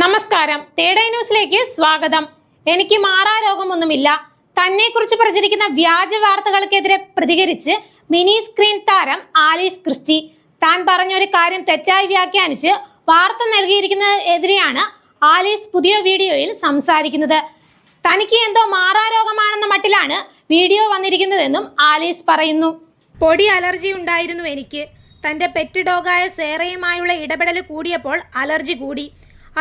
നമസ്കാരം. തേടൈ ന്യൂസിലേക്ക് സ്വാഗതം. എനിക്ക് മാറാ രോഗമൊന്നുമില്ല. തന്നെക്കുറിച്ച് പ്രചരിക്കുന്ന വ്യാജ വാർത്തകൾക്കെതിരെ പ്രതികരിച്ച് മിനി സ്ക്രീൻ താരം ആലീസ് ക്രിസ്റ്റി. താൻ പറഞ്ഞൊരു കാര്യം തെറ്റായി വ്യാഖ്യാനിച്ച് വാർത്ത നൽകിയിരിക്കുന്നതിനെതിരെയാണ് ആലീസ് പുതിയ വീഡിയോയിൽ സംസാരിക്കുന്നത്. തനിക്ക് എന്തോ മാറാ രോഗമാണെന്ന മട്ടിലാണ് വീഡിയോ വന്നിരിക്കുന്നതെന്നും ആലീസ് പറയുന്നു. പൊടി അലർജി ഉണ്ടായിരുന്നു എനിക്ക്. തന്റെ പെറ്റ് ഡോഗായ സേറയുമായുള്ള ഇടപെടൽ കൂടിയപ്പോൾ അലർജി കൂടി.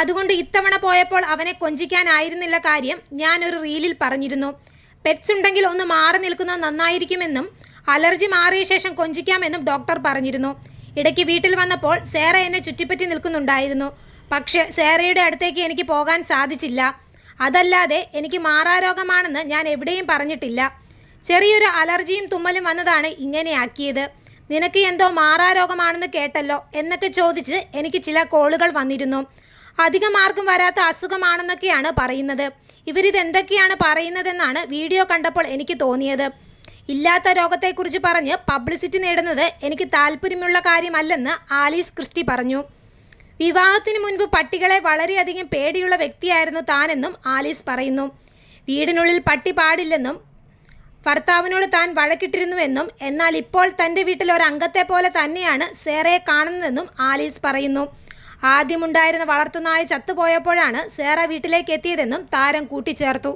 അതുകൊണ്ട് ഇത്തവണ പോയപ്പോൾ അവനെ കൊഞ്ചിക്കാനായിരുന്നില്ല കാര്യം ഞാൻ ഒരു റീലിൽ പറഞ്ഞിരുന്നു. പെറ്റ്സ് ഉണ്ടെങ്കിൽ ഒന്ന് മാറി നിൽക്കുന്നത് നന്നായിരിക്കുമെന്നും അലർജി മാറിയ ശേഷം കൊഞ്ചിക്കാമെന്നും ഡോക്ടർ പറഞ്ഞിരുന്നു. ഇടയ്ക്ക് വീട്ടിൽ വന്നപ്പോൾ സേറ എന്നെ ചുറ്റിപ്പറ്റി നിൽക്കുന്നുണ്ടായിരുന്നു. പക്ഷെ സേറയുടെ അടുത്തേക്ക് എനിക്ക് പോകാൻ സാധിച്ചില്ല. അതല്ലാതെ എനിക്ക് മാറാരോഗമാണെന്ന് ഞാൻ എവിടെയും പറഞ്ഞിട്ടില്ല. ചെറിയൊരു അലർജിയും തുമ്മലും വന്നതാണ് ഇങ്ങനെയാക്കിയത് നിനക്ക് എന്തോ മാറാരോഗമാണെന്ന് കേട്ടല്ലോ എന്നൊക്കെ ചോദിച്ച് എനിക്ക് ചില കോളുകൾ വന്നിരുന്നു. അധികം ആർക്കും വരാത്ത അസുഖമാണെന്നൊക്കെയാണ് പറയുന്നത്. ഇവരിത് എന്തൊക്കെയാണ് പറയുന്നതെന്നാണ് വീഡിയോ കണ്ടപ്പോൾ എനിക്ക് തോന്നിയത്. ഇല്ലാത്ത രോഗത്തെക്കുറിച്ച് പറഞ്ഞ് പബ്ലിസിറ്റി നേടുന്നത് എനിക്ക് താല്പര്യമുള്ള കാര്യമല്ലെന്ന് ആലീസ് ക്രിസ്റ്റി പറഞ്ഞു. വിവാഹത്തിന് മുൻപ് പട്ടികളെ വളരെയധികം പേടിയുള്ള വ്യക്തിയായിരുന്നു താനെന്നും ആലീസ് പറയുന്നു. വീടിനുള്ളിൽ പട്ടി പാടില്ലെന്നും ഭർത്താവിനോട് താൻ വഴക്കിട്ടിരുന്നുവെന്നും എന്നാൽ ഇപ്പോൾ തന്റെ വീട്ടിൽ ഒരു അംഗത്തെ പോലെ തന്നെയാണ് സേറയെ കാണുന്നതെന്നും ആലീസ് പറയുന്നു. ആദ്യമുണ്ടായിരുന്ന വളർത്തുനായ ചത്തുപോയപ്പോഴാണ് സേറ വീട്ടിലേക്ക് എത്തിയതെന്നും താരം കൂട്ടിച്ചേർത്തു